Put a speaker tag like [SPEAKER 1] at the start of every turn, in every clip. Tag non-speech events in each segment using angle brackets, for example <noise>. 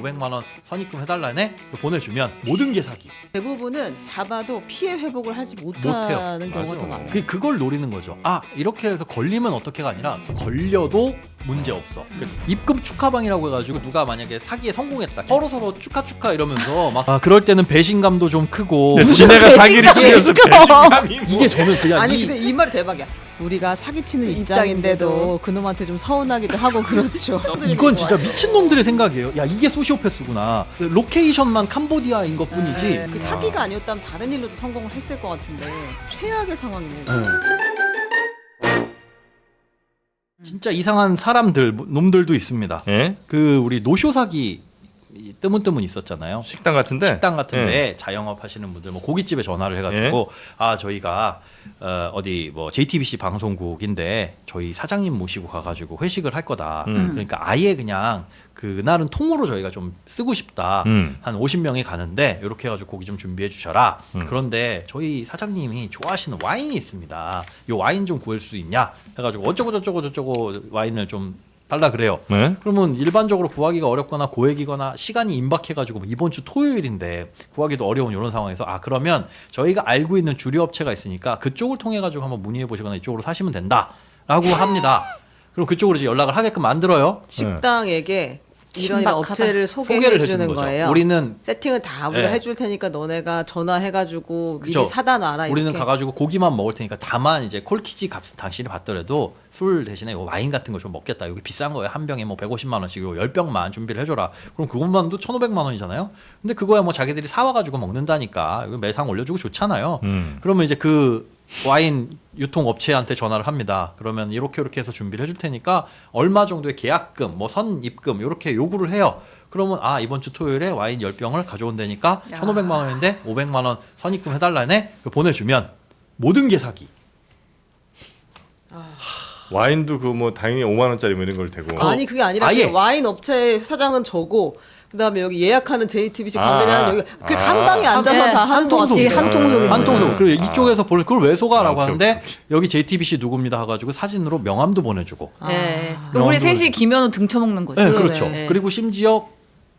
[SPEAKER 1] 500만 원 선입금 해달라네 보내주면 모든 게 사기.
[SPEAKER 2] 대부분은 잡아도 피해 회복을 하지. 못하는 경우가 더. 많아요.
[SPEAKER 1] 그 그걸 노리는 거죠. 아 이렇게 해서 걸리면 어떻게가 아니라 걸려도 문제 없어. 그 입금 축하방이라고 해가지고 누가 만약에 사기에 성공했다. 서로 서로 축하 축하 이러면서 막 아, 그럴 때는 배신감도 좀 크고
[SPEAKER 3] 니네가 사기를 치면서 <laughs> 배신감이 뭐.
[SPEAKER 1] 이게 저는 그냥
[SPEAKER 2] 아니
[SPEAKER 1] 이
[SPEAKER 2] 근데 이 말이 대박이야. 우리가 사기치는 입장인데도 그놈한테 좀 서운하기도 하고 그렇죠. <laughs>
[SPEAKER 1] 이건 진짜 미친 놈들의 생각이에요. 야 이게 소시오패스구나. 그 로케이션만 캄보디아인 것 뿐이지.
[SPEAKER 2] 네, 그 사기가 아니었다면 다른 일로도 성공을 했을 것 같은데 최악의 상황이네요.
[SPEAKER 1] 네. 진짜 이상한 사람들 놈들도 있습니다.
[SPEAKER 3] 예?
[SPEAKER 1] 그 우리 노쇼 사기 이 뜨문뜨문 있었잖아요.
[SPEAKER 3] 식당 같은데
[SPEAKER 1] 식당 같은데
[SPEAKER 3] 예.
[SPEAKER 1] 자영업 하시는 분들 뭐 고깃집에 전화를 해가지고 아 저희가 어, 어디 뭐 JTBC 방송국인데 저희 사장님 모시고 가가지고 회식을 할 거다.
[SPEAKER 3] 음.
[SPEAKER 1] 그러니까 아예 그냥 그날은 통으로 저희가 좀 쓰고 싶다.
[SPEAKER 3] 음.
[SPEAKER 1] 한 50명이 가는데 이렇게 해가지고 고기 좀 준비해 주셔라.
[SPEAKER 3] 음.
[SPEAKER 1] 그런데 저희 사장님이 좋아하시는 와인이 있습니다. 이 와인 좀 구할 수 있냐? 해가지고 어쩌고 저쩌고 저쩌고 와인을 좀 달라 그래요.
[SPEAKER 3] 네?
[SPEAKER 1] 그러면 일반적으로 구하기가 어렵거나 고액이거나 시간이 임박해가지고 뭐 이번 주 토요일인데 구하기도 어려운 이런 상황에서 아 그러면 저희가 알고 있는 주류 업체가 있으니까 그쪽을 통해 가지고 한번 문의해 보시거나 이쪽으로 사시면 된다라고 합니다. 그럼 그쪽으로 이제 연락을 하게끔 만들어요.
[SPEAKER 2] 식당에게 이런 이런
[SPEAKER 4] 신박하다.
[SPEAKER 2] 업체를
[SPEAKER 1] 소개를
[SPEAKER 2] 소개해
[SPEAKER 1] 해주는
[SPEAKER 2] 주는
[SPEAKER 1] 거죠.
[SPEAKER 2] 거예요.
[SPEAKER 1] 우리는
[SPEAKER 2] 세팅을 다 우리가
[SPEAKER 1] 네.
[SPEAKER 2] 해줄 테니까 너네가 전화해가지고 미리
[SPEAKER 1] 그쵸.
[SPEAKER 2] 사다 놔라.
[SPEAKER 1] 우리는
[SPEAKER 2] 이렇게.
[SPEAKER 1] 가가지고 고기만 먹을 테니까 다만 이제 콜키지 값은 당신이 받더라도 술 대신에 이거 와인 같은 거 좀 먹겠다. 여기 비싼 거예요. 한 병에 뭐 150만 원씩 이거 10병만 준비를 해줘라. 그럼 그것만도 1,500만 원이잖아요. 근데 그거야 뭐 자기들이 사와가지고 먹는다니까 이거 매상 올려주고 좋잖아요.
[SPEAKER 3] 음.
[SPEAKER 1] 그러면 이제 그 와인 유통 업체한테 전화를 합니다. 그러면 이렇게 이렇게 해서 준비를 해줄 테니까 얼마 정도의 계약금, 뭐 선입금 이렇게 요구를 해요. 그러면 아 이번 주 토요일에 와인 10병을 가져온다니까
[SPEAKER 4] 야.
[SPEAKER 1] 1,500만 원인데 500만 원 선입금 해달라네. 그 보내주면 모든 게 사기.
[SPEAKER 3] 와인도 그 뭐 당연히 5만 원짜리 뭐 이런 걸 대고
[SPEAKER 2] 아니 그게 아니라
[SPEAKER 1] 아예.
[SPEAKER 2] 그 와인 업체 사장은 저고 그다음에 여기 예약하는 JTBC
[SPEAKER 3] 아,
[SPEAKER 2] 관계자는 여기 그
[SPEAKER 3] 아.
[SPEAKER 2] 한 방에 앉아서
[SPEAKER 4] 네,
[SPEAKER 2] 다 하는. 같아요.
[SPEAKER 4] 이게 한 통속인
[SPEAKER 1] 한
[SPEAKER 4] 거지.
[SPEAKER 1] 통속. 그리고 이쪽에서 볼 그걸 왜 속아라고
[SPEAKER 3] 아, 오케이,
[SPEAKER 1] 하는데
[SPEAKER 3] 오케이,
[SPEAKER 1] 여기 JTBC 누굽니다 해가지고 사진으로 명함도 보내주고.
[SPEAKER 4] 네.
[SPEAKER 2] 아.
[SPEAKER 4] 그럼 우리
[SPEAKER 1] 명함도
[SPEAKER 4] 셋이 김현우 등쳐먹는 거죠.
[SPEAKER 1] 네. 그렇죠.
[SPEAKER 2] 네.
[SPEAKER 1] 그리고 심지어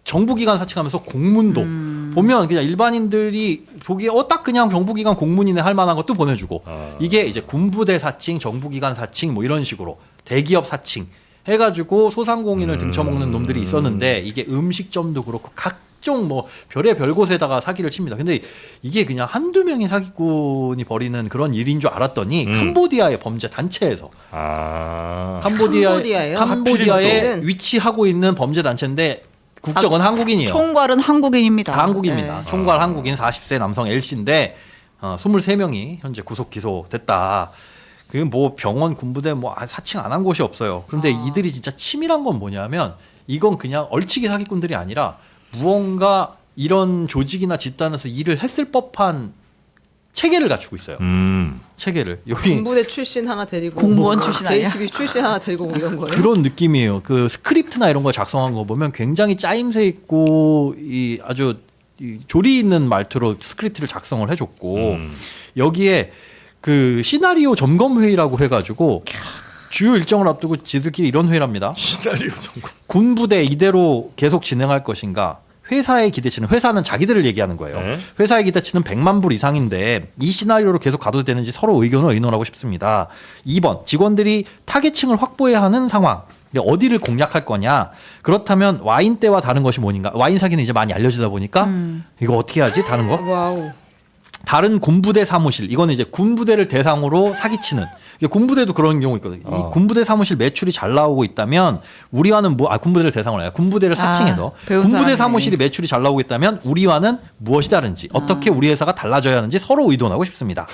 [SPEAKER 1] 정부기관 사칭하면서 공문도
[SPEAKER 4] 음.
[SPEAKER 1] 보면 그냥 일반인들이 보기에 어 딱 그냥 정부기관 공문이네 할 만한 것도 보내주고
[SPEAKER 3] 아.
[SPEAKER 1] 이게 이제 군부대 사칭, 정부기관 사칭 뭐 이런 식으로 대기업 사칭 해가지고 소상공인을
[SPEAKER 3] 음.
[SPEAKER 1] 등쳐먹는 놈들이 있었는데 이게 음식점도 그렇고 각종 뭐 별의 별 곳에다가 사기를 칩니다. 근데 이게 그냥 한두 명의 사기꾼이 벌이는 그런 일인 줄 알았더니
[SPEAKER 3] 음.
[SPEAKER 1] 캄보디아의 범죄 단체에서
[SPEAKER 3] 아
[SPEAKER 1] 캄보디아
[SPEAKER 2] 캄보디아예요?
[SPEAKER 1] 캄보디아에
[SPEAKER 2] 하필이면.
[SPEAKER 1] 위치하고 있는 범죄 단체인데 국적은 한국인이에요.
[SPEAKER 4] 총괄은 한국인입니다.
[SPEAKER 1] 다 한국입니다.
[SPEAKER 2] 네.
[SPEAKER 1] 총괄
[SPEAKER 3] 아.
[SPEAKER 1] 한국인 40세 남성 L 씨인데 어, 23명이 현재 구속 기소됐다. 그게 뭐 병원 군부대 뭐 아, 사칭 안 한 곳이 없어요. 그런데
[SPEAKER 2] 아.
[SPEAKER 1] 이들이 진짜 치밀한 건 뭐냐면 이건 그냥 얼치기 사기꾼들이 아니라 무언가 이런 조직이나 집단에서 일을 했을 법한 체계를 갖추고 있어요.
[SPEAKER 3] 음.
[SPEAKER 1] 체계를 여기
[SPEAKER 2] 군부대 출신 하나 데리고
[SPEAKER 4] 공무원
[SPEAKER 2] 뭐
[SPEAKER 4] 출신 아니야?
[SPEAKER 2] JTBC 출신 하나 데리고 뭐 이런 거예요.
[SPEAKER 1] 그런 느낌이에요. 그 스크립트나 이런 거 작성한 거 보면 굉장히 짜임새 있고 이 아주 이 조리 있는 말투로 스크립트를 작성을 해줬고
[SPEAKER 3] 음.
[SPEAKER 1] 여기에 그 시나리오 점검 회의라고 해가지고 주요 일정을 앞두고 지들끼리 이런 회의를 합니다.
[SPEAKER 3] 시나리오 전공
[SPEAKER 1] 군부대 이대로 계속 진행할 것인가? 회사의 기대치는 회사는 자기들을 얘기하는 거예요.
[SPEAKER 3] 네.
[SPEAKER 1] 회사의 기대치는 100만 불 이상인데 이 시나리오로 계속 가도 되는지 서로 의견을 의논하고 싶습니다. 2번 직원들이 타겟층을 확보해야 하는 상황. 어디를 공략할 거냐? 그렇다면 와인 때와 다른 것이 뭐인가? 와인 사기는 이제 많이 알려지다 보니까
[SPEAKER 4] 음.
[SPEAKER 1] 이거 어떻게 하지? 다른 거?
[SPEAKER 2] 와우.
[SPEAKER 1] 다른 군부대 사무실 이거는 이제 군부대를 대상으로 사기치는 이게 군부대도 그런 경우 있거든요.
[SPEAKER 3] 어.
[SPEAKER 1] 이 군부대 사무실 매출이 잘 나오고 있다면 우리와는 뭐 아 군부대를 대상으로 해요. 군부대를
[SPEAKER 4] 아,
[SPEAKER 1] 사칭해서
[SPEAKER 4] 배운
[SPEAKER 1] 군부대
[SPEAKER 4] 사람이네.
[SPEAKER 1] 사무실이 매출이 잘 나오고 있다면 우리와는 무엇이 다른지 어떻게
[SPEAKER 4] 아.
[SPEAKER 1] 우리 회사가 달라져야 하는지 서로 의논하고 싶습니다.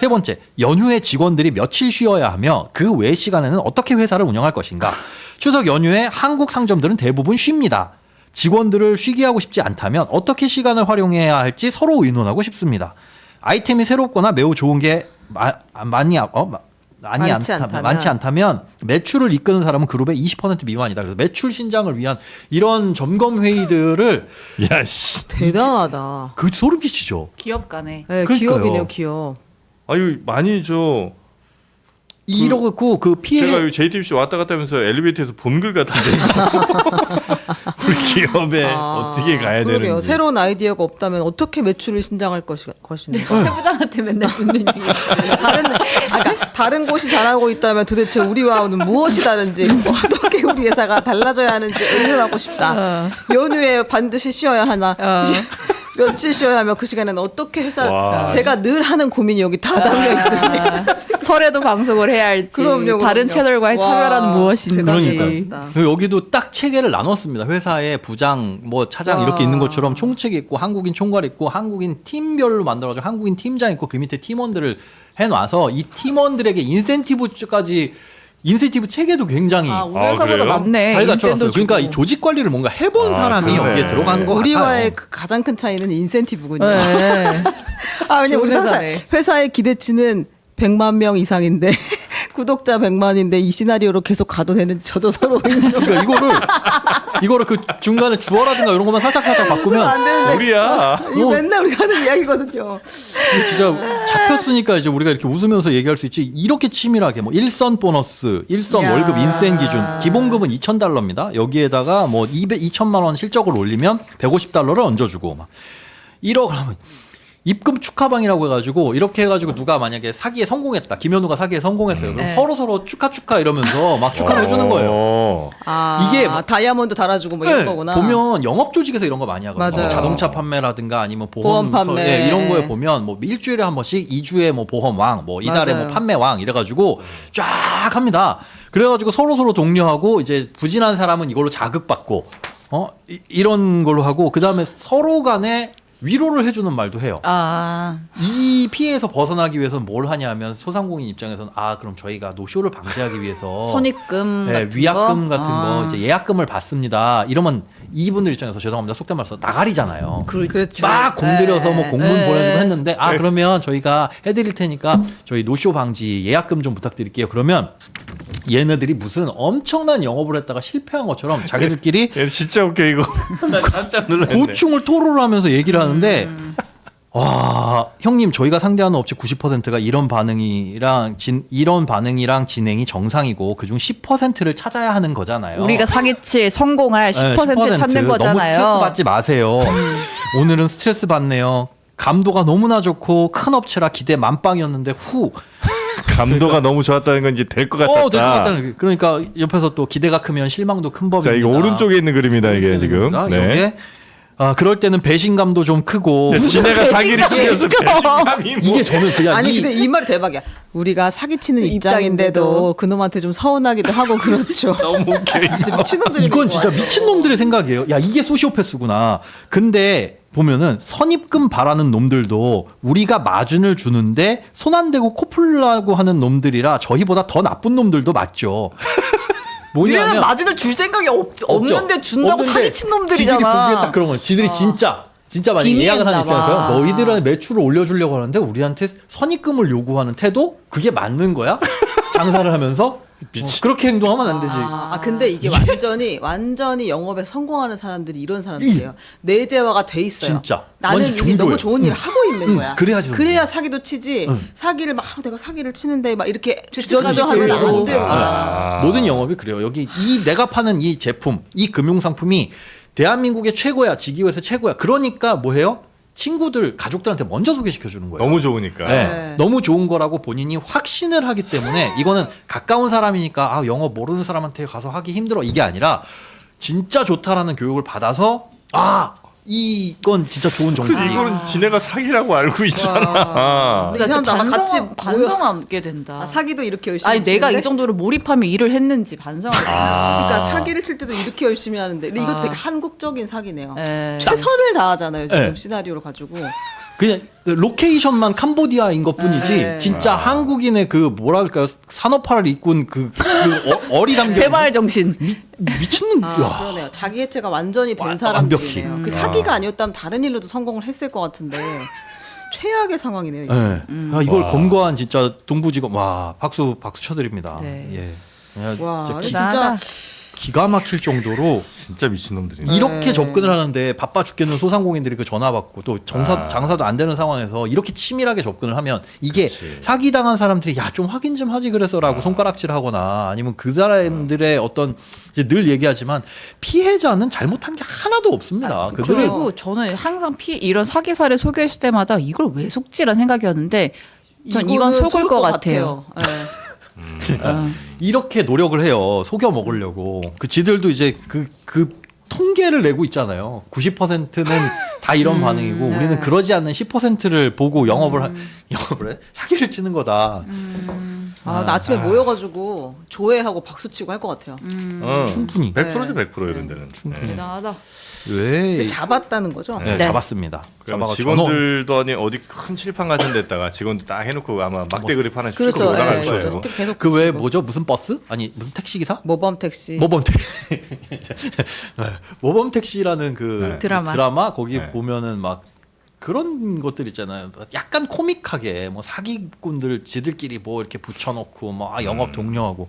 [SPEAKER 1] 세 번째, 연휴에 직원들이 며칠 쉬어야 하며 그 외 시간에는 어떻게 회사를 운영할 것인가. 추석 연휴에 한국 상점들은 대부분 쉽니다. 직원들을 쉬게 하고 싶지 않다면 어떻게 시간을 활용해야 할지 서로 의논하고 싶습니다. 아이템이 새롭거나 매우 좋은 게 마, 아, 많이 아- 어, 마- 많이
[SPEAKER 2] 많지
[SPEAKER 1] 않다,
[SPEAKER 2] 않다면.
[SPEAKER 1] 많지 않다면 매출을 이끄는 사람은 그룹의 20% 미만이다. 그래서 매출 신장을 위한 이런 점검 회의들을 <laughs>
[SPEAKER 3] 야씨
[SPEAKER 2] 대단하다.
[SPEAKER 1] 그 소름 끼치죠.
[SPEAKER 4] 기업 간에
[SPEAKER 2] 네,
[SPEAKER 1] 그러니까요.
[SPEAKER 2] 기업이네요, 기업.
[SPEAKER 3] 아유 많이 저
[SPEAKER 1] 이러고 그 피해
[SPEAKER 3] 제가 여기 JTBC 왔다 갔다 하면서 엘리베이터에서 본 글 같은데 <laughs> 우리 기업에
[SPEAKER 2] 아,
[SPEAKER 3] 어떻게 가야
[SPEAKER 2] 그러게요.
[SPEAKER 3] 되는지
[SPEAKER 2] 새로운 아이디어가 없다면 어떻게 매출을 신장할 것이, 것인가.
[SPEAKER 4] 최 부장한테 맨날 듣는 얘기.
[SPEAKER 2] 다른 아, 그러니까 다른 곳이 잘하고 있다면 도대체 우리와는 무엇이 다른지 어떻게 우리 회사가 달라져야 하는지 의논하고 싶다. 연휴에 반드시 쉬어야 하나. <laughs>
[SPEAKER 4] 어.
[SPEAKER 2] 며칠 쉬어야 하며 그 시간에는 어떻게 회사를
[SPEAKER 3] 와.
[SPEAKER 2] 제가 늘 하는 고민이 여기 다 담겨 있습니다.
[SPEAKER 4] 아, <laughs> 설에도 방송을 해야 할지.
[SPEAKER 2] 그럼요,
[SPEAKER 4] 다른
[SPEAKER 2] 그럼요.
[SPEAKER 4] 채널과의
[SPEAKER 2] 와,
[SPEAKER 4] 차별화는 무엇인지.
[SPEAKER 1] 그러니까. 여기도 딱 체계를 나눴습니다. 회사에 부장, 뭐 차장
[SPEAKER 2] 와.
[SPEAKER 1] 이렇게 있는 것처럼 총책 있고 한국인 총괄 있고 한국인 팀별로 만들어가지고 한국인 팀장 있고 그 밑에 팀원들을 해놔서 이 팀원들에게 인센티브까지 인센티브 체계도 굉장히
[SPEAKER 4] 아, 우리
[SPEAKER 3] 아,
[SPEAKER 4] 회사보다
[SPEAKER 3] 그래요?
[SPEAKER 4] 낫네.
[SPEAKER 1] 잘
[SPEAKER 4] 인센도
[SPEAKER 1] 갖춰놨어요. 그러니까 이
[SPEAKER 4] 주고.
[SPEAKER 1] 조직 관리를 뭔가 해본
[SPEAKER 3] 아,
[SPEAKER 1] 사람이
[SPEAKER 3] 그러네.
[SPEAKER 1] 여기에 들어간 거
[SPEAKER 2] 우리와의
[SPEAKER 1] 같아요.
[SPEAKER 2] 그 가장 큰 차이는 인센티브군요.
[SPEAKER 4] 네. <laughs>
[SPEAKER 2] 아, 왜냐면
[SPEAKER 4] 좋은
[SPEAKER 2] 우리
[SPEAKER 4] 회사네.
[SPEAKER 2] 회사의 기대치는 100만 명 이상인데 구독자 100만인데 이 시나리오로 계속 가도 되는지 저도 서로
[SPEAKER 1] 그러니까 이거를 이거를 그 중간에 주어라든가 이런 것만 살짝 살짝
[SPEAKER 2] 안
[SPEAKER 1] 바꾸면
[SPEAKER 2] 되는데
[SPEAKER 3] 우리야
[SPEAKER 2] 이거
[SPEAKER 1] 어.
[SPEAKER 2] 맨날 우리가 하는 이야기거든요.
[SPEAKER 1] 이게 진짜 잡혔으니까 이제 우리가 이렇게 웃으면서 얘기할 수 있지 이렇게 치밀하게 뭐 일선 보너스, 일선
[SPEAKER 4] 야.
[SPEAKER 1] 월급 인센 기준, 기본급은 2,000달러입니다. 여기에다가 뭐 200, 2천만 원 실적을 올리면 150달러를 얹어주고 막 1억 하면 입금 축하방이라고 해가지고 이렇게 해가지고 누가 만약에 사기에 성공했다, 김현우가 사기에 성공했어요. 그럼
[SPEAKER 4] 네.
[SPEAKER 1] 서로 서로 축하 축하 이러면서 막 축하를 해주는 거예요.
[SPEAKER 3] 어.
[SPEAKER 2] 아,
[SPEAKER 1] 이게
[SPEAKER 2] 이게 다이아몬드 달아주고 뭐 이런
[SPEAKER 1] 네,
[SPEAKER 2] 거구나.
[SPEAKER 1] 보면 영업 조직에서 이런 거 많이 하거든요.
[SPEAKER 2] 맞아요.
[SPEAKER 1] 자동차 판매라든가 아니면 보험,
[SPEAKER 2] 보험 판매.
[SPEAKER 1] 예, 이런 거에 보면 뭐 일주일에 한 번씩 2주에 뭐 보험왕, 뭐 이달에
[SPEAKER 2] 맞아요.
[SPEAKER 1] 뭐 판매왕 이래가지고 쫙 합니다. 그래가지고 서로 서로 독려하고 이제 부진한 사람은 이걸로 자극받고 어 이, 이런 걸로 하고 그 다음에 서로 간에 위로를 해주는 말도 해요.
[SPEAKER 4] 아,
[SPEAKER 1] 이 피해에서 벗어나기 위해서는 뭘 하냐면 소상공인 입장에서는 아 그럼 저희가 노쇼를 방지하기 위해서
[SPEAKER 4] 선입금
[SPEAKER 1] 네,
[SPEAKER 4] 같은
[SPEAKER 1] 위약금
[SPEAKER 4] 거?
[SPEAKER 1] 같은
[SPEAKER 4] 아.
[SPEAKER 1] 거 이제 예약금을 받습니다. 이러면 이분들 입장에서 죄송합니다. 속된 말로 나가리잖아요.
[SPEAKER 4] 그,
[SPEAKER 2] 그렇지.
[SPEAKER 1] 막 공들여서 뭐
[SPEAKER 2] 네.
[SPEAKER 1] 공문
[SPEAKER 4] 네.
[SPEAKER 1] 보내주고 했는데 아
[SPEAKER 3] 네.
[SPEAKER 1] 그러면 저희가 해드릴 테니까 저희 노쇼 방지 예약금 좀 부탁드릴게요. 그러면 얘네들이 무슨 엄청난 영업을 했다가 실패한 것처럼 자기들끼리
[SPEAKER 3] 얘 <laughs> 진짜 웃겨 이거 나 깜짝 놀랐네
[SPEAKER 1] 고충을 토로를 하면서 얘기를 하는데
[SPEAKER 4] 음.
[SPEAKER 1] 와 형님 저희가 상대하는 업체 90%가 이런 반응이랑 진, 이런 반응이랑 진행이 정상이고 그중 10%를 찾아야 하는 거잖아요.
[SPEAKER 4] 우리가 사기칠 성공할 10%
[SPEAKER 1] 네,
[SPEAKER 4] 찾는
[SPEAKER 1] 너무
[SPEAKER 4] 거잖아요.
[SPEAKER 1] 스트레스 받지 마세요. 오늘은 스트레스 받네요. 감도가 너무나 좋고 큰 업체라 기대 만빵이었는데 후.
[SPEAKER 3] 감도가 너무 좋았다는 건 이제 될 것 같다
[SPEAKER 1] 어, 될것 같다는. 그러니까 옆에서 또 기대가 크면 실망도 큰 법입니다.
[SPEAKER 3] 자 이거 오른쪽에 있는 그림이다 이게 지금 네.
[SPEAKER 1] 여기에 아, 그럴 때는 배신감도 좀 크고
[SPEAKER 3] 야, 지네가 사기를
[SPEAKER 4] 배신감이
[SPEAKER 3] 치면서. 배신감이 뭐
[SPEAKER 1] 이게 저는 그냥
[SPEAKER 2] 아니
[SPEAKER 1] 이,
[SPEAKER 2] 근데 이 말이 대박이야. 우리가 사기치는
[SPEAKER 4] 입장인데도.
[SPEAKER 2] 입장인데도 그놈한테 좀 서운하기도 하고 그렇죠. <laughs>
[SPEAKER 3] 너무 웃겨
[SPEAKER 2] 미친놈들이
[SPEAKER 1] 이건 진짜 미친 놈들의 생각이에요. 야 이게 소시오패스구나. 근데 보면은 선입금 바라는 놈들도 우리가 마진을 주는데 손 안 대고 코 풀라고 하는 놈들이라 저희보다 더 나쁜 놈들도 맞죠. <laughs> 뭐냐면
[SPEAKER 4] 마진을 줄 생각이 없. 없는데 준다고
[SPEAKER 1] 없는데
[SPEAKER 4] 사기친
[SPEAKER 1] 지들이 보기에 딱
[SPEAKER 4] 놈들이잖아.
[SPEAKER 1] 그런 거. 지들이 진짜 진짜 만약 예약을 하는
[SPEAKER 4] 봐.
[SPEAKER 1] 입장에서 너희들의 매출을 올려주려고 하는데 우리한테 선입금을 요구하는 태도 그게 맞는 거야? <laughs> 장사를 하면서 어, 그렇게 행동하면 안 되지.
[SPEAKER 2] 아, 아, 근데 이게 완전히 완전히 영업에 성공하는 사람들이 이런 사람들이에요. 내재화가 돼 있어요.
[SPEAKER 1] 진짜.
[SPEAKER 2] 나는
[SPEAKER 1] 완전
[SPEAKER 2] 이미
[SPEAKER 1] 종교예요.
[SPEAKER 2] 너무 좋은 일을 하고 있는
[SPEAKER 1] 응,
[SPEAKER 2] 거야.
[SPEAKER 1] 그래야지
[SPEAKER 2] 그래야. 사기도 치지.
[SPEAKER 1] 응.
[SPEAKER 2] 사기를 막 아, 내가 사기를 치는데 막 이렇게 주저주저하면 안. 되고.
[SPEAKER 3] 아.
[SPEAKER 1] 모든 영업이 그래요. 여기 이 내가 파는 이 제품, 이 금융 상품이 대한민국의 최고야, 지기회에서 최고야. 그러니까 뭐 해요? 친구들, 가족들한테 먼저 소개시켜 주는 거예요.
[SPEAKER 3] 너무 좋으니까
[SPEAKER 1] 네.
[SPEAKER 2] 네.
[SPEAKER 1] 너무 좋은 거라고 본인이 확신을 하기 때문에 이거는 가까운 사람이니까 아, 영어 모르는 사람한테 가서 하기 힘들어 이게 아니라 진짜 좋다라는 교육을 받아서 아 이건 진짜 좋은 정보.
[SPEAKER 3] 근데 이거는 지네가 사기라고 알고 있잖아
[SPEAKER 2] 와.
[SPEAKER 1] 네.
[SPEAKER 2] 이 사람 나랑 같이
[SPEAKER 4] 반성, 반성하게 된다.
[SPEAKER 2] 아, 사기도 이렇게 열심히
[SPEAKER 4] 아니 내가
[SPEAKER 2] 치는데?
[SPEAKER 4] 이 정도로 몰입하며 일을 했는지 반성을.
[SPEAKER 3] 아.
[SPEAKER 2] 그러니까 사기를 칠 때도 이렇게 열심히 하는데 근데 이것도
[SPEAKER 4] 아.
[SPEAKER 2] 되게 한국적인 사기네요.
[SPEAKER 4] 에.
[SPEAKER 2] 최선을 다하잖아요 지금
[SPEAKER 1] 네.
[SPEAKER 2] 시나리오를 가지고.
[SPEAKER 1] 그냥 그 로케이션만 캄보디아인 것 뿐이지
[SPEAKER 2] 네.
[SPEAKER 1] 진짜 한국인의 그 뭐랄까 산업화를 이끈 그, 그 어, <laughs> 리 담겨
[SPEAKER 4] 세발 정신.
[SPEAKER 1] 미, 미친놈
[SPEAKER 2] 아,
[SPEAKER 1] 야.
[SPEAKER 2] 그러네요. 자기 해체가 완전히 된 사람들이네요.
[SPEAKER 1] 완벽히.
[SPEAKER 2] 그
[SPEAKER 3] 음.
[SPEAKER 2] 사기가 아니었다면 다른 일로도 성공을 했을 것 같은데 최악의 상황이네요. 이게.
[SPEAKER 1] 네. 아, 이걸
[SPEAKER 3] 와.
[SPEAKER 1] 검거한 진짜 동부지검 와 박수 박수 쳐드립니다.
[SPEAKER 4] 네.
[SPEAKER 1] 예. 야,
[SPEAKER 2] 와,
[SPEAKER 1] 진짜
[SPEAKER 2] 진짜.
[SPEAKER 1] 기가 막힐 정도로
[SPEAKER 3] 진짜 미친놈들이네.
[SPEAKER 1] 이렇게
[SPEAKER 2] 네.
[SPEAKER 1] 접근을 하는데 바빠 죽겠는 소상공인들이 그 전화 받고 또 정사,
[SPEAKER 3] 아.
[SPEAKER 1] 장사도 안 되는 상황에서 이렇게 치밀하게 접근을 하면 이게
[SPEAKER 3] 그치.
[SPEAKER 1] 사기 당한 사람들이 야 좀 확인 좀 하지 그래서라고
[SPEAKER 3] 아.
[SPEAKER 1] 손가락질하거나 아니면 그 사람들의 어떤 이제 늘 얘기하지만 피해자는 잘못한 게 하나도 없습니다. 그들은
[SPEAKER 4] 그리고 저는 항상 피 이런 사기 사례 소개했을 때마다 이걸 왜 속지란 생각이었는데 전 이건 속을 것 같아요.
[SPEAKER 2] 네.
[SPEAKER 4] 어.
[SPEAKER 1] 이렇게 노력을 해요. 속여 먹으려고. 그 지들도 이제 그, 그 통계를 내고 있잖아요. 90%는 다 이런 <laughs> 반응이고
[SPEAKER 2] 네.
[SPEAKER 1] 우리는 그러지 않는 10%를 보고 영업을 하, 영업을 해? 사기를 치는 거다.
[SPEAKER 2] 아, 나 아침에 모여가지고 조회하고 박수치고 할 것 같아요.
[SPEAKER 3] 어,
[SPEAKER 1] 충분히.
[SPEAKER 3] 100%지 100% 이런 데는. 충분히.
[SPEAKER 4] 대단하다.
[SPEAKER 1] 왜?
[SPEAKER 2] 잡았다는 거죠.
[SPEAKER 1] 네,
[SPEAKER 4] 네.
[SPEAKER 1] 잡았습니다. 잡아가
[SPEAKER 3] 직원들도 아니 어디 큰 칠판 같은 데다가 직원들 딱 해놓고 아마 막대 그립 하나 씩
[SPEAKER 2] 그렇죠.
[SPEAKER 3] 나갈
[SPEAKER 2] 네,
[SPEAKER 3] 거예요.
[SPEAKER 2] 그렇죠. 스틱 계속
[SPEAKER 1] 그 외에
[SPEAKER 2] 붙이고.
[SPEAKER 1] 뭐죠? 무슨 버스? 아니 무슨 택시 기사?
[SPEAKER 2] 모범 택시.
[SPEAKER 1] 모범 택시. <laughs> 네, 모범 택시라는 그
[SPEAKER 3] 네.
[SPEAKER 4] 드라마.
[SPEAKER 1] 거기
[SPEAKER 3] 네.
[SPEAKER 1] 보면은 막 그런 것들 있잖아요. 약간 코믹하게 뭐 사기꾼들 지들끼리 뭐 이렇게 붙여놓고 뭐 아, 영업 독려하고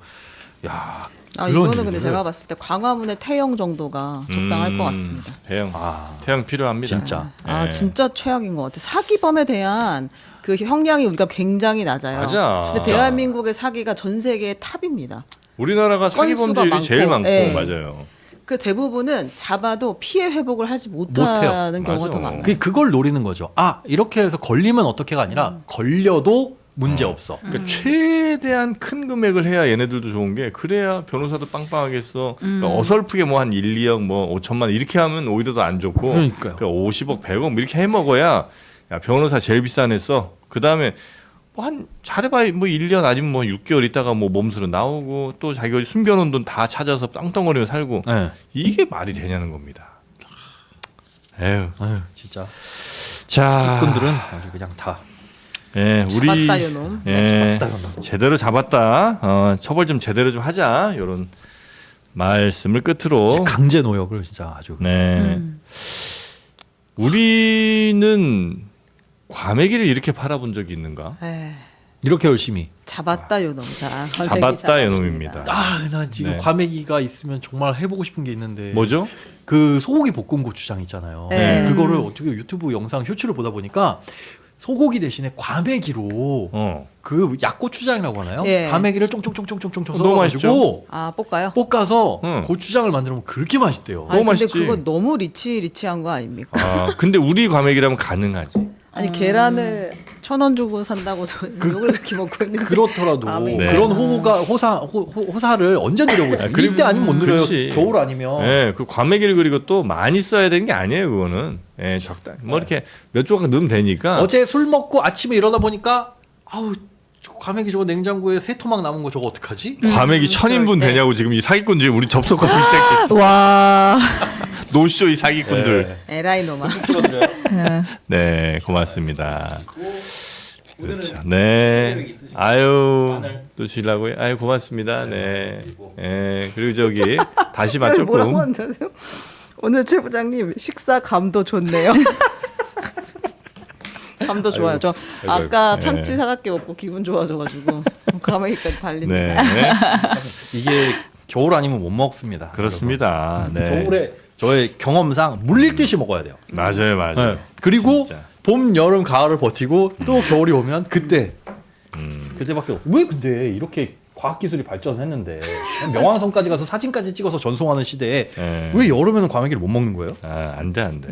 [SPEAKER 1] 야
[SPEAKER 2] 아 이거는 근데
[SPEAKER 1] 일들을-
[SPEAKER 2] 제가 봤을 때 광화문의 태영 정도가 적당할 것 같습니다.
[SPEAKER 3] 태형,
[SPEAKER 1] 아
[SPEAKER 3] 태형 필요합니다.
[SPEAKER 1] 진짜.
[SPEAKER 2] 아
[SPEAKER 3] 네.
[SPEAKER 2] 진짜 최악인 것 같아. 사기범에 대한 그 형량이 우리가 굉장히 낮아요.
[SPEAKER 3] 맞아.
[SPEAKER 2] 근데 대한민국의 사기가 전 세계의 탑입니다.
[SPEAKER 3] 우리나라가 사기범죄율이
[SPEAKER 2] 많고,
[SPEAKER 3] 제일 많고
[SPEAKER 2] 예.
[SPEAKER 3] 맞아요.
[SPEAKER 2] 그 대부분은 잡아도 피해 회복을 하지. 못하는 경우가
[SPEAKER 3] 맞아.
[SPEAKER 2] 더 많아요.
[SPEAKER 1] 그 그걸 노리는 거죠. 아 이렇게 해서 걸리면 어떻게가 아니라
[SPEAKER 2] 음.
[SPEAKER 1] 걸려도 문제 없어.
[SPEAKER 3] 그러니까 최대한 큰 금액을 해야 얘네들도 좋은 게 그래야 변호사도 빵빵하겠어. 그러니까 어설프게 뭐 한 1, 2억 뭐 5천만 원 이렇게 하면 오히려 더 안 좋고
[SPEAKER 1] 그러니까요.
[SPEAKER 3] 그러니까 50억, 100억 뭐 이렇게 해 먹어야 야, 변호사 제일 비싼 했어. 그다음에 뭐 한 잘해봐야 뭐 1년 아니면 뭐 6개월 있다가 뭐 몸수로 나오고 또 자기가 숨겨놓은 돈 다 찾아서 땅덩어리로 살고
[SPEAKER 1] 네.
[SPEAKER 3] 이게 말이 되냐는 겁니다. 에휴.
[SPEAKER 1] 아유 진짜
[SPEAKER 3] 자,
[SPEAKER 1] 사기꾼들은 아주 그냥 다
[SPEAKER 3] 예, 우리
[SPEAKER 2] 잡았다 요놈.
[SPEAKER 3] 예. 제대로 잡았다. 어, 처벌 좀 제대로 좀 하자. 이런 말씀을 끝으로
[SPEAKER 1] 강제 노역을 진짜 아주
[SPEAKER 3] 네.
[SPEAKER 2] 음.
[SPEAKER 3] 우리는 과메기를 이렇게 팔아본 적이 있는가?
[SPEAKER 2] 에이,
[SPEAKER 1] 이렇게 열심히.
[SPEAKER 2] 잡았다 요놈. 자,
[SPEAKER 3] 잡았다 요놈입니다.
[SPEAKER 1] 아, 나 지금
[SPEAKER 3] 네.
[SPEAKER 1] 과메기가 있으면 정말 해보고 싶은 게 있는데.
[SPEAKER 3] 뭐죠?
[SPEAKER 1] 그 소고기 볶음 고추장 있잖아요.
[SPEAKER 2] 네.
[SPEAKER 1] 그거를 어떻게 유튜브 영상 쇼츠를 보다 보니까 소고기 대신에 과메기로
[SPEAKER 3] 어.
[SPEAKER 1] 그 약고추장이라고 하나요?
[SPEAKER 2] 예.
[SPEAKER 1] 과메기를 쫑쫑쫑쫑쫑쫑 쳐서
[SPEAKER 3] 너무
[SPEAKER 1] 가지고
[SPEAKER 2] 아 볶아요?
[SPEAKER 1] 볶아서
[SPEAKER 3] 응.
[SPEAKER 1] 고추장을 만들면 그렇게 맛있대요.
[SPEAKER 2] 아니 근데
[SPEAKER 3] 맛있지.
[SPEAKER 2] 그거 너무 리치 리치한 거 아닙니까?
[SPEAKER 3] 아, 근데 우리 과메기라면 가능하지.
[SPEAKER 2] 아니 계란을 천 원 주고 산다고 저 욕을 그렇게 먹고 있는데
[SPEAKER 1] 그렇더라도
[SPEAKER 2] 과메기.
[SPEAKER 3] 네.
[SPEAKER 1] 그런 호가 호사 호, 호- 호사를 언제 누려보세요?
[SPEAKER 3] 아, 그리고-
[SPEAKER 1] 이때 아니면 못 누려요.
[SPEAKER 3] 그치.
[SPEAKER 1] 겨울 아니면.
[SPEAKER 3] 예, 그 과메기를 그리고 또 많이 써야 되는 게 아니에요, 그거는. 예, 적당. 뭐 이렇게 몇 조각 넣으면 되니까.
[SPEAKER 1] 어제 술 먹고 아침에 일어나 보니까 아우 저 과메기 저거 냉장고에 세 토막 남은 거 저거 어떡하지?
[SPEAKER 3] 과메기 천인분
[SPEAKER 2] 그럴 때.
[SPEAKER 3] 되냐고 지금 이 사기꾼들이 우리 접속하기 시작했어.
[SPEAKER 4] 와. <laughs>
[SPEAKER 3] 노쇼 이 사기꾼들.
[SPEAKER 2] 에라이 놈아. <laughs>
[SPEAKER 3] 네, 고맙습니다. 그렇죠. 네. 아유, 또 주려고요? 아유, 고맙습니다. 네. 예, 그리고 저기, 다시 <laughs>
[SPEAKER 2] 뭐라고
[SPEAKER 3] 맞춰봄.
[SPEAKER 2] 하는지 오늘 최 부장님 식사 감도 좋네요. <laughs> 감도 좋아요. 저
[SPEAKER 3] 아이고,
[SPEAKER 2] 아까
[SPEAKER 3] 아이고.
[SPEAKER 2] 참치
[SPEAKER 3] 네.
[SPEAKER 2] 사각게 먹고 기분 좋아져가지고 가마니까지 달립니다.
[SPEAKER 3] 네.
[SPEAKER 1] 이게 겨울 아니면 못 먹습니다.
[SPEAKER 3] 그렇습니다. 네.
[SPEAKER 1] 겨울에 저의 경험상 물릴 듯이 먹어야 돼요.
[SPEAKER 3] 맞아요, 맞아요.
[SPEAKER 1] 네. 그리고
[SPEAKER 3] 진짜.
[SPEAKER 1] 봄, 여름, 가을을 버티고 또 겨울이 오면 그때
[SPEAKER 3] 음.
[SPEAKER 1] 그때밖에 없. 왜 근데 이렇게 과학 기술이 발전했는데 명왕성까지 가서 사진까지 찍어서 전송하는 시대에
[SPEAKER 3] 네.
[SPEAKER 1] 왜 여름에는 과메기를 못 먹는 거예요?
[SPEAKER 3] 아, 안 돼, 안 돼.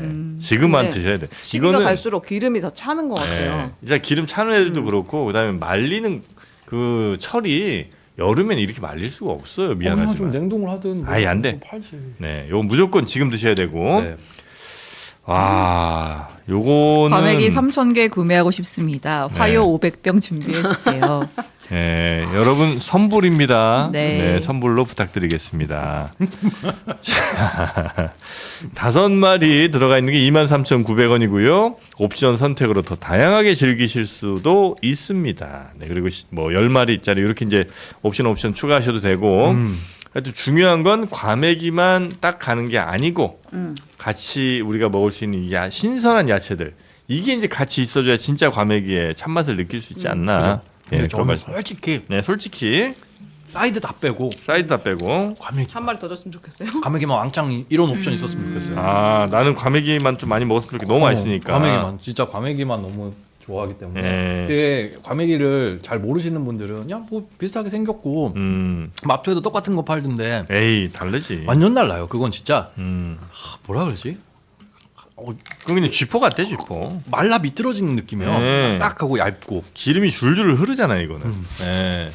[SPEAKER 3] 지금만
[SPEAKER 2] 근데
[SPEAKER 3] 드셔야 돼.
[SPEAKER 2] 시기가 갈수록 기름이 더 차는 것 같아요.
[SPEAKER 3] 네. 이제 기름 차는 애들도 그렇고 그다음에 말리는 그 철이 여름엔 이렇게 말릴 수가 없어요.
[SPEAKER 1] 어, 좀
[SPEAKER 3] 미안하지만.
[SPEAKER 1] 냉동을 하든 뭐
[SPEAKER 3] 아예 안 돼.
[SPEAKER 1] 좀 팔지.
[SPEAKER 3] 네, 요거 무조건 지금 드셔야 되고.
[SPEAKER 1] 네.
[SPEAKER 3] 와, 요거는
[SPEAKER 4] 과메기 3,000개 구매하고 싶습니다. 화요 500병 준비해 주세요. <laughs>
[SPEAKER 3] 예, 여러분 선불입니다.
[SPEAKER 4] 네.
[SPEAKER 3] 네. 선불로 부탁드리겠습니다. <laughs> 자, 다섯 마리 들어가 있는 게 23,900원이고요. 옵션 선택으로 더 다양하게 즐기실 수도 있습니다. 네, 그리고 시- 뭐 10마리짜리 이렇게 이제 옵션 옵션 추가하셔도 되고.
[SPEAKER 1] 음.
[SPEAKER 3] 하여튼 중요한 건 과메기만 딱 가는 게 아니고
[SPEAKER 2] 음.
[SPEAKER 3] 같이 우리가 먹을 수 있는 야, 신선한 야채들 이게 이제 같이 있어줘야 진짜 과메기의 참맛을 느낄 수 있지 않나. 예,
[SPEAKER 1] 근데
[SPEAKER 3] 그런
[SPEAKER 1] 저는
[SPEAKER 3] 말씀.
[SPEAKER 1] 솔직히
[SPEAKER 3] 네, 솔직히
[SPEAKER 1] 사이드 다 빼고
[SPEAKER 3] 사이드 다 빼고.
[SPEAKER 1] 과메기
[SPEAKER 2] 한 마리 더 줬으면 좋겠어요. <laughs>
[SPEAKER 1] 과메기만 왕창 이런 옵션 있었으면 좋겠어요.
[SPEAKER 3] 아 나는 과메기만 좀 많이 먹었으면 좋겠. 너무
[SPEAKER 1] 어,
[SPEAKER 3] 맛있으니까.
[SPEAKER 1] 과메기만 진짜 과메기만 너무 좋아하기 때문에
[SPEAKER 3] 예.
[SPEAKER 1] 근데 과메기를 잘 모르시는 분들은 그냥 뭐 비슷하게 생겼고
[SPEAKER 3] 음.
[SPEAKER 1] 마트에도 똑같은 거 팔던데
[SPEAKER 3] 에이 다르지.
[SPEAKER 1] 완전 달라요. 그건 진짜
[SPEAKER 3] 음.
[SPEAKER 1] 하, 뭐라 그러지?
[SPEAKER 3] 그냥 쥐포 같아 쥐포.
[SPEAKER 1] 말라 미끄러지는 느낌이에요.
[SPEAKER 3] 네.
[SPEAKER 1] 딱하고 얇고.
[SPEAKER 3] 기름이 줄줄 흐르잖아요 이거는.
[SPEAKER 1] 음.
[SPEAKER 3] 네.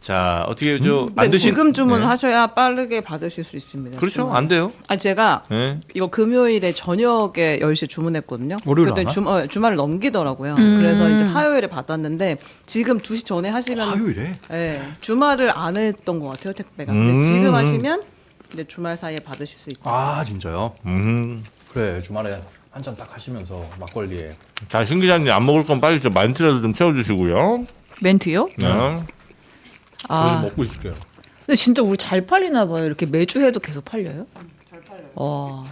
[SPEAKER 3] 자 어떻게 저안
[SPEAKER 2] 근데
[SPEAKER 3] 드신
[SPEAKER 2] 지금 주문을
[SPEAKER 3] 네.
[SPEAKER 2] 하셔야 빠르게 받으실 수 있습니다.
[SPEAKER 3] 그렇죠
[SPEAKER 2] 주문.
[SPEAKER 3] 안 돼요.
[SPEAKER 2] 아니 제가
[SPEAKER 3] 네.
[SPEAKER 2] 이거 금요일에 저녁에 10시에 주문했거든요.
[SPEAKER 1] 월요일
[SPEAKER 2] 그때? 주, 어, 주말을 넘기더라고요.
[SPEAKER 4] 음.
[SPEAKER 2] 그래서 이제 화요일에 받았는데 지금 2시 전에 하시면
[SPEAKER 1] 화요일에
[SPEAKER 2] 예, 주말을 안 했던 것 같아요 택배가.
[SPEAKER 3] 음.
[SPEAKER 2] 근데 지금 하시면 이제 주말 사이에 받으실 수 있다.
[SPEAKER 1] 아 진짜요?
[SPEAKER 3] 음.
[SPEAKER 1] 그래 주말에 한 잔 딱 하시면서 막걸리에
[SPEAKER 3] 자, 신 기자님 안 먹을 건 빨리 좀 만트라도 좀 채워주시고요.
[SPEAKER 4] 멘트요?
[SPEAKER 3] 네.
[SPEAKER 1] 저
[SPEAKER 4] 아,
[SPEAKER 1] 좀 먹고 있을게요.
[SPEAKER 4] 근데 진짜 우리 잘 팔리나 봐요. 이렇게 매주 해도 계속 팔려요?
[SPEAKER 2] 잘 팔려요.
[SPEAKER 4] 와.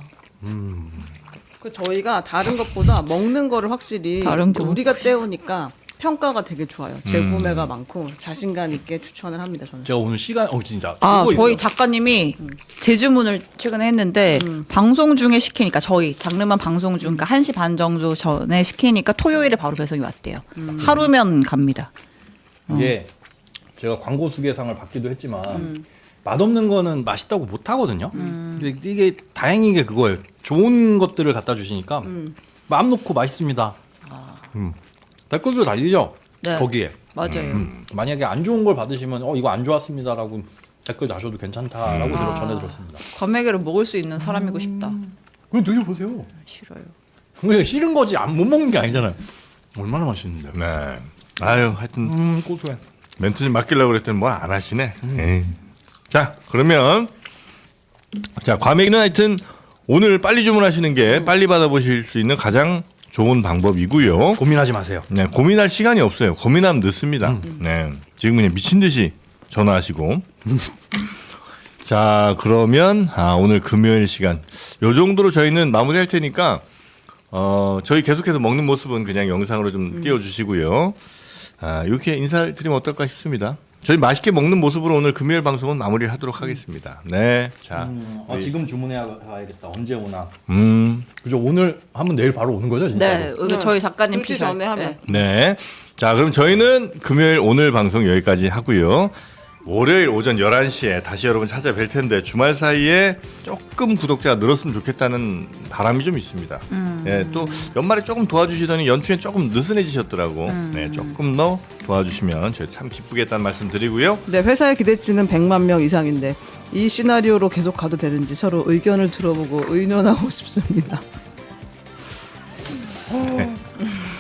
[SPEAKER 2] 그 저희가 다른 것보다 먹는 거를 확실히
[SPEAKER 4] 다른 거.
[SPEAKER 2] 우리가 때우니까 평가가 되게 좋아요.
[SPEAKER 3] 음.
[SPEAKER 2] 재구매가 많고 자신감 있게 추천을 합니다. 저는.
[SPEAKER 1] 제가 오늘 시간 어 진짜
[SPEAKER 4] 아, 저희
[SPEAKER 1] 있어요.
[SPEAKER 4] 작가님이 재주문을 최근에 했는데 방송 중에 시키니까 저희 장르만 방송 중 그러니까 1시 반 정도 전에 시키니까 토요일에 바로 배송이 왔대요. 하루면 갑니다.
[SPEAKER 1] 이게 제가 광고 수계상을 받기도 했지만 맛없는 거는 맛있다고 못 하거든요. 근데 이게 다행인 게 그거예요. 좋은 것들을 갖다 주시니까 마음 놓고 맛있습니다. 음. 댓글도 달리죠.
[SPEAKER 4] 네.
[SPEAKER 1] 거기에
[SPEAKER 4] 맞아요.
[SPEAKER 1] 음. 만약에 안 좋은 걸 받으시면 어 이거 안 좋았습니다라고 댓글 다셔도 괜찮다라고 들어 전해 들었습니다.
[SPEAKER 4] 과메기를 먹을 수 있는 사람이고 싶다.
[SPEAKER 1] 그럼 드셔 보세요.
[SPEAKER 4] 싫어요.
[SPEAKER 1] 그게 싫은 거지 안 못 먹는 게 아니잖아요. 얼마나 맛있는데.
[SPEAKER 3] 네. 아유, 하여튼
[SPEAKER 1] 음 고소해.
[SPEAKER 3] 멘트 좀 맡기려고 그랬더니 뭐 안 하시네. 에이. 자, 그러면 자, 과메기는 하여튼 오늘 빨리 주문하시는 게 빨리 받아보실 수 있는 가장 좋은 방법이고요.
[SPEAKER 1] 고민하지 마세요.
[SPEAKER 3] 네, 고민할 시간이 없어요. 고민하면 늦습니다. 네, 지금 그냥 미친 듯이 전화하시고. <laughs> 자, 그러면 아, 오늘 금요일 시간 요 정도로 저희는 마무리할 테니까 어, 저희 계속해서 먹는 모습은 그냥 영상으로 좀 띄워주시고요. 아, 이렇게 인사를 드리면 어떨까 싶습니다. 저희 맛있게 먹는 모습으로 오늘 금요일 방송은 마무리를 하도록 하겠습니다. 네, 자,
[SPEAKER 1] 아,
[SPEAKER 3] 우리-
[SPEAKER 1] 지금 주문해야 가야겠다. 언제 오나.
[SPEAKER 3] 음,
[SPEAKER 1] 그죠? 오늘 하면 내일 바로 오는 거죠, 진짜?
[SPEAKER 4] 네, 여기 저희 작가님
[SPEAKER 2] 일주일
[SPEAKER 4] 피셜.
[SPEAKER 2] 전에 하면.
[SPEAKER 4] 네.
[SPEAKER 3] 네. 자, 그럼 저희는 금요일 오늘 방송 여기까지 하고요. 월요일 오전 11시에 다시 여러분 찾아뵐 텐데 주말 사이에 조금 구독자가 늘었으면 좋겠다는 바람이 좀 있습니다. 네, 또 연말에 조금 도와주시더니 연초에 조금 느슨해지셨더라고. 네, 조금 더 도와주시면 저희 참 기쁘겠다는 말씀 드리고요.
[SPEAKER 2] 네, 회사의 기대치는 100만 명 이상인데 이 시나리오로 계속 가도 되는지 서로 의견을 들어보고 의논하고 <laughs> 싶습니다.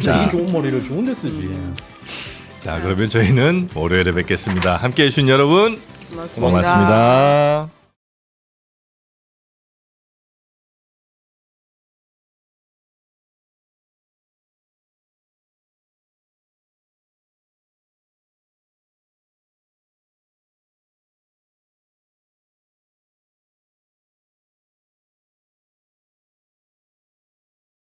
[SPEAKER 1] 자, 이 좋은 머리를 좋은 데 쓰지.
[SPEAKER 3] 자, 그러면 저희는 월요일에 뵙겠습니다. 함께 해주신 여러분
[SPEAKER 2] 고맙습니다.
[SPEAKER 3] 고맙습니다.